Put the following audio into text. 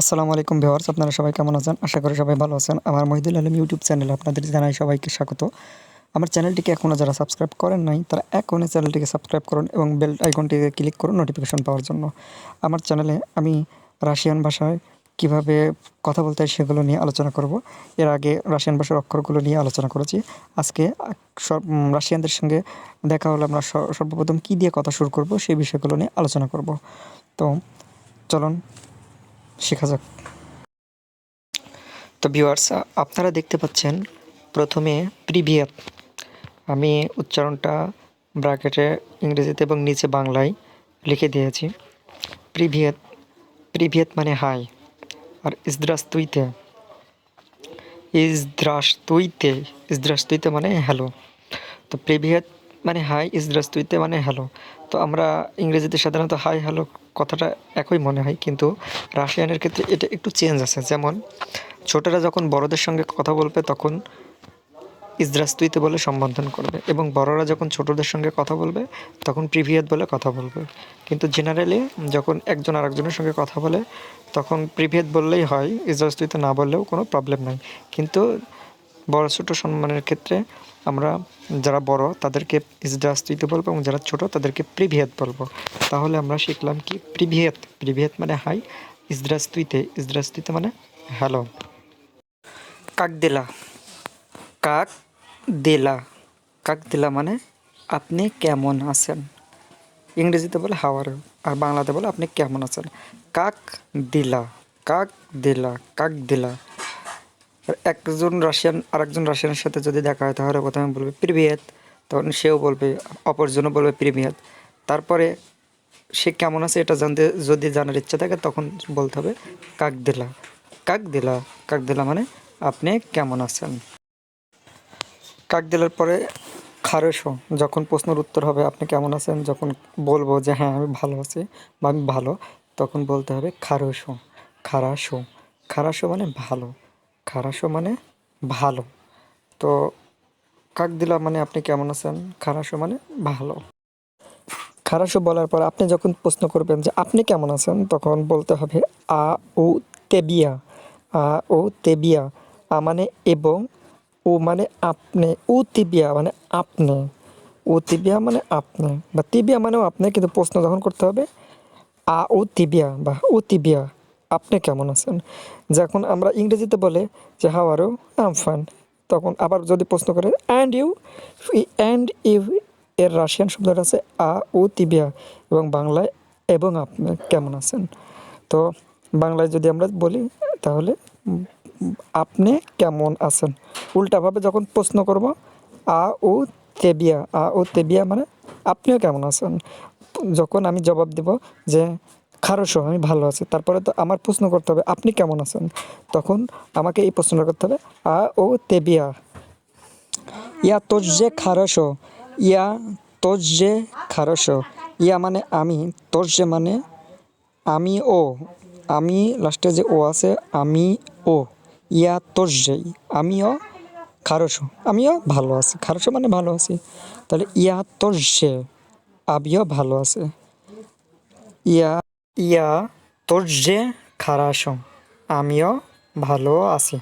আসসালামু আলাইকুম ভিউয়ার্স, আপনারা সবাই কেমন আছেন? আশা করি সবাই ভালো আছেন। আমার মহিদুল আলম ইউটিউব চ্যানেলে আপনাদের জানাই সবাইকে স্বাগত। আমার চ্যানেলটিকে এখনও যারা সাবস্ক্রাইব করেন নাই, তারা এখনই চ্যানেলটিকে সাবস্ক্রাইব করুন এবং বেল আইকনটিকে ক্লিক করুন নোটিফিকেশন পাওয়ার জন্য। আমার চ্যানেলে আমি রাশিয়ান ভাষায় কীভাবে কথা বলতে হয় সেগুলো নিয়ে আলোচনা করব। এর আগে রাশিয়ান ভাষার অক্ষরগুলো নিয়ে আলোচনা করেছি। আজকে সব রাশিয়ানদের সঙ্গে দেখা হলে আমরা সর্বপ্রথম কী দিয়ে কথা শুরু করব সেই বিষয়গুলো নিয়ে আলোচনা করব। তো চলুন শেখা যাক। তো ভিউয়ার্স আপনারা দেখতে পাচ্ছেন প্রথমে প্রিভিয়াত আমি উচ্চারণটা ব্র্যাকেটে ইংরেজিতে এবং নিচে বাংলায় লিখে দিয়েছি। প্রিভিয়াত প্রিভিয়াত মানে হাই আর ইসদ্রাস্তুইতে ইসদ্রাস্তুইতে ইসদ্রাস্তুইতে মানে হ্যালো তো প্রিভিয়াত মানে হাই ইসদ্রাস্তুইতে মানে হ্যালো তো আমরা ইংরেজিতে সাধারণত হাই, হ্যালো কথাটা একই মনে হয়, কিন্তু রাশিয়ানের ক্ষেত্রে এটা একটু চেঞ্জ আছে। যেমন, ছোটরা যখন বড়দের সঙ্গে কথা বলবে, তখন ইসদ্রাস্তুইতে বলে সম্বোধন করবে এবং বড়রা যখন ছোটদের সঙ্গে কথা বলবে, তখন প্রিভিয়াত বলে কথা বলবে। কিন্তু জেনারেলি যখন একজন আরেকজনের সঙ্গে কথা বলে, তখন প্রিভিয়াত বললেই হয় ইসদ্রাস্তুইতে না বললেও কোনো প্রবলেম নাই। কিন্তু বড় ছোটো সম্মানের ক্ষেত্রে আমরা যারা বড়, তাদেরকে ইসদ্রাস্তুইতে বলব এবং যারা ছোট, তাদেরকে প্রিভিয়েত বলব। তাহলে আমরা শিখলাম কি প্রিভিয়েত প্রিভিয়েত মানে হাই ইসদ্রাস্তুইতে ইসদ্রাস্তুইতে মানে হ্যালো কাক দিলা? কাক দিলা? কাক দিলা মানে আপনি কেমন আছেন? ইংরেজিতে বলে হাওয়ার আর বাংলাতে বলে আপনি কেমন আছেন? কাক দিলা কাক দিলা কাক দিলা। একজন রাশিয়ান আরেকজন রাশিয়ানের সাথে যদি দেখা হয়, তাহলে প্রথমে বলবে, প্রিভিয়াত। তখন সেও বলবে, অপরজনও বলবে, প্রিভিয়াত। তারপরে সে কেমন আছে এটা জানতে, যদি জানার ইচ্ছা থাকে, তখন বলতে হবে কাক দিলা কাক দিলা মানে আপনি কেমন আছেন? কাক দিলার পরে খারসো যখন প্রশ্নের উত্তর হবে, আপনি কেমন আছেন? যখন বলব যে হ্যাঁ আমি ভালো আছি বা আমি ভালো, তখন বলতে হবে খারসো খারাসো খারাসো মানে ভালো। খারাসো মানে ভালো। তো কাক দিলা মানে আপনি কেমন আছেন? খারাসো মানে ভালো। খারাসো বলার পর আপনি যখন প্রশ্ন করবেন যে আপনি কেমন আছেন, তখন বলতে হবে আ ও তেবিয়া আ ও তেবিয়া আ মানে এবং ও মানে আপনি। ও তিবিয়া মানে আপনি। ও তিবিয়া মানে আপনি। বা তিবিয়া মানেও আপনি, কিন্তু প্রশ্ন যখন করতে হবে, আ ও তিবিয়া বা ও তিবিয়া আপনি কেমন আছেন? যখন আমরা ইংরেজিতে বলে যে হাও আর আম ফাইন তখন আবার যদি প্রশ্ন করে অ্যান্ড ইউ অ্যান্ড ইউ এর রাশিয়ান শব্দটা আছে আ ও তিবিয়া এবং বাংলায়, এবং আপনি কেমন আছেন? তো বাংলায় যদি আমরা বলি, তাহলে, আপনি কেমন আছেন? উল্টাভাবে যখন প্রশ্ন করব, আ ও তেবিয়া আ ও তেবিয়া মানে আপনিও কেমন আছেন? যখন আমি জবাব দেব যে খারসো আমি ভালো আছি। তারপরে তো আমার প্রশ্ন করতে হবে, আপনি কেমন আছেন? তখন আমাকে এই প্রশ্নটা করতে হবে, আ ও তেবিয়া ইয়া তোজে খারসো ইয়া তোজে খারসো ইয়া মানে আমি। তোজ যে মানে আমি ও। আমি লাস্টে যে ও আছে, আমি ও। ইয়া তোজে আমিও খারসো আমিও ভালো আছি। খারসো মানে ভালো আছি। তাহলে ইয়া তোজে আমিও ভালো আছে। ইয়া ইয়া তোর যে খারাপ আমিও ভালো আছি।